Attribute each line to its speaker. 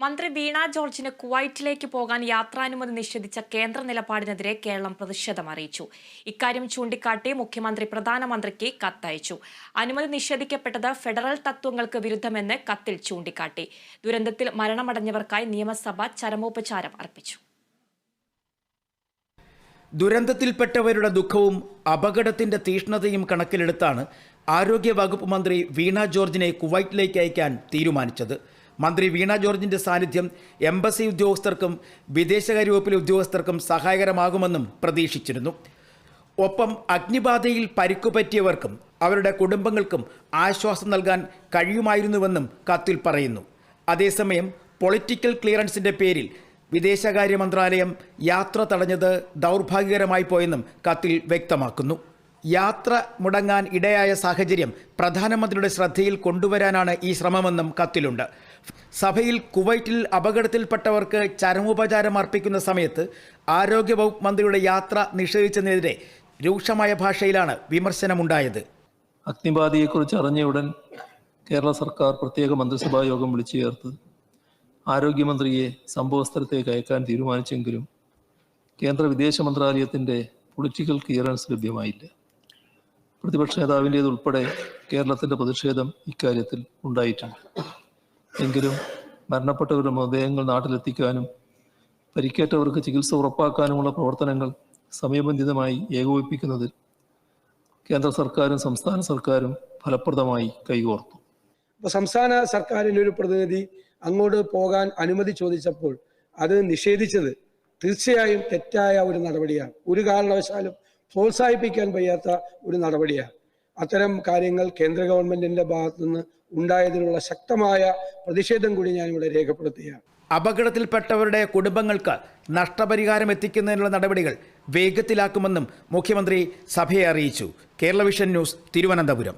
Speaker 1: മന്ത്രി വീണ ജോർജിന് കുവൈറ്റിലേക്ക് പോകാൻ യാത്രാനുമതി നിഷേധിച്ച കേന്ദ്ര നിലപാടിനെതിരെ കേരളം പ്രതിഷേധം അറിയിച്ചു. ഇക്കാര്യം ചൂണ്ടിക്കാട്ടി മുഖ്യമന്ത്രി പ്രധാനമന്ത്രിക്ക് കത്തയച്ചു. അനുമതി നിഷേധിക്കപ്പെട്ടത് ഫെഡറൽ തത്വങ്ങൾക്ക് വിരുദ്ധമെന്ന് കത്തിൽ ചൂണ്ടിക്കാട്ടി. ദുരന്തത്തിൽ മരണമടഞ്ഞവർക്കായി നിയമസഭ ചരമോപചാരം അർപ്പിച്ചു.
Speaker 2: ദുരന്തത്തിൽപ്പെട്ടവരുടെ ദുഃഖവും അപകടത്തിന്റെ തീഷ്ണതയും കണക്കിലെടുത്താണ് ആരോഗ്യ വകുപ്പ് മന്ത്രി വീണ ജോർജിനെ കുവൈറ്റിലേക്ക് അയക്കാൻ തീരുമാനിച്ചത്. മന്ത്രി വീണ ജോർജിന്റെ സാന്നിധ്യം എംബസി ഉദ്യോഗസ്ഥർക്കും വിദേശകാര്യ വകുപ്പിലെ ഉദ്യോഗസ്ഥർക്കും സഹായകരമാകുമെന്നും പ്രതീക്ഷിച്ചിരുന്നു. ഒപ്പം അഗ്നിബാധയിൽ പരിക്കുപറ്റിയവർക്കും അവരുടെ കുടുംബങ്ങൾക്കും ആശ്വാസം നൽകാൻ കഴിയുമായിരുന്നുവെന്നും കത്തിൽ പറയുന്നു. അതേസമയം പൊളിറ്റിക്കൽ ക്ലിയറൻസിന്റെ പേരിൽ വിദേശകാര്യ മന്ത്രാലയം യാത്ര തടഞ്ഞത് ദൗർഭാഗ്യകരമായി പോയെന്നും കത്തിൽ വ്യക്തമാക്കുന്നു. യാത്ര മുടങ്ങാൻ ഇടയായ സാഹചര്യം പ്രധാനമന്ത്രിയുടെ ശ്രദ്ധയിൽ കൊണ്ടുവരാനാണ് ഈ ശ്രമമെന്നും കത്തിലുണ്ട്. സഭയിൽ കുവൈറ്റിൽ അപകടത്തിൽപ്പെട്ടവർക്ക് ചരമോപചാരം അർപ്പിക്കുന്ന സമയത്ത് ആരോഗ്യവകുപ്പ് മന്ത്രിയുടെ യാത്ര നിഷേധിച്ചതിനെതിരെ രൂക്ഷമായ ഭാഷയിലാണ് വിമർശനമുണ്ടായത്.
Speaker 3: അഗ്നിബാധയെക്കുറിച്ച് അറിഞ്ഞ ഉടൻ കേരള സർക്കാർ പ്രത്യേക മന്ത്രിസഭാ യോഗം വിളിച്ചു ചേർത്ത് ആരോഗ്യമന്ത്രിയെ സംഭവസ്ഥലത്തേക്ക് അയക്കാൻ തീരുമാനിച്ചെങ്കിലും കേന്ദ്ര വിദേശ മന്ത്രാലയത്തിന്റെ പൊളിറ്റിക്കൽ ക്ലിയറൻസ് ലഭ്യമായില്ല. പ്രതിപക്ഷ നേതാവിന്റേതുൾപ്പെടെ കേരളത്തിന്റെ പ്രതിഷേധം ഇക്കാര്യത്തിൽ ഉണ്ടായിട്ടുണ്ട്. എങ്കിലും മരണപ്പെട്ടവരുടെ മൃതദേഹങ്ങൾ നാട്ടിലെത്തിക്കാനും പരിക്കേറ്റവർക്ക് ചികിത്സ ഉറപ്പാക്കാനുമുള്ള പ്രവർത്തനങ്ങൾ സമയബന്ധിതമായി ഏകോപിപ്പിക്കുന്നതിൽ കേന്ദ്ര സർക്കാരും സംസ്ഥാന സർക്കാരും ഫലപ്രദമായി കൈകോർത്തു.
Speaker 4: സംസ്ഥാന സർക്കാരിന്റെ ഒരു പ്രതിനിധി അങ്ങോട്ട് പോകാൻ അനുമതി ചോദിച്ചപ്പോൾ അത് നിഷേധിച്ചത് തീർച്ചയായും തെറ്റായ ഒരു നടപടിയാണ്. ഒരു കാരണവശാലും പ്രോത്സാഹിപ്പിക്കാൻ വയ്യാത്ത ഒരു നടപടിയാണ്. അത്തരം കാര്യങ്ങൾ കേന്ദ്ര ഗവൺമെന്റിന്റെ ഭാഗത്തു നിന്ന് ഉണ്ടായതിനുള്ള ശക്തമായ പ്രതിഷേധം കൂടി ഞാൻ ഇവിടെ രേഖപ്പെടുത്തുകയാണ്.
Speaker 2: അപകടത്തിൽപ്പെട്ടവരുടെ കുടുംബങ്ങൾക്ക് നഷ്ടപരിഹാരം എത്തിക്കുന്നതിനുള്ള നടപടികൾ വേഗത്തിലാക്കുമെന്നും മുഖ്യമന്ത്രി സഭയെ അറിയിച്ചു. Kerala vision news Thiruvananthapuram.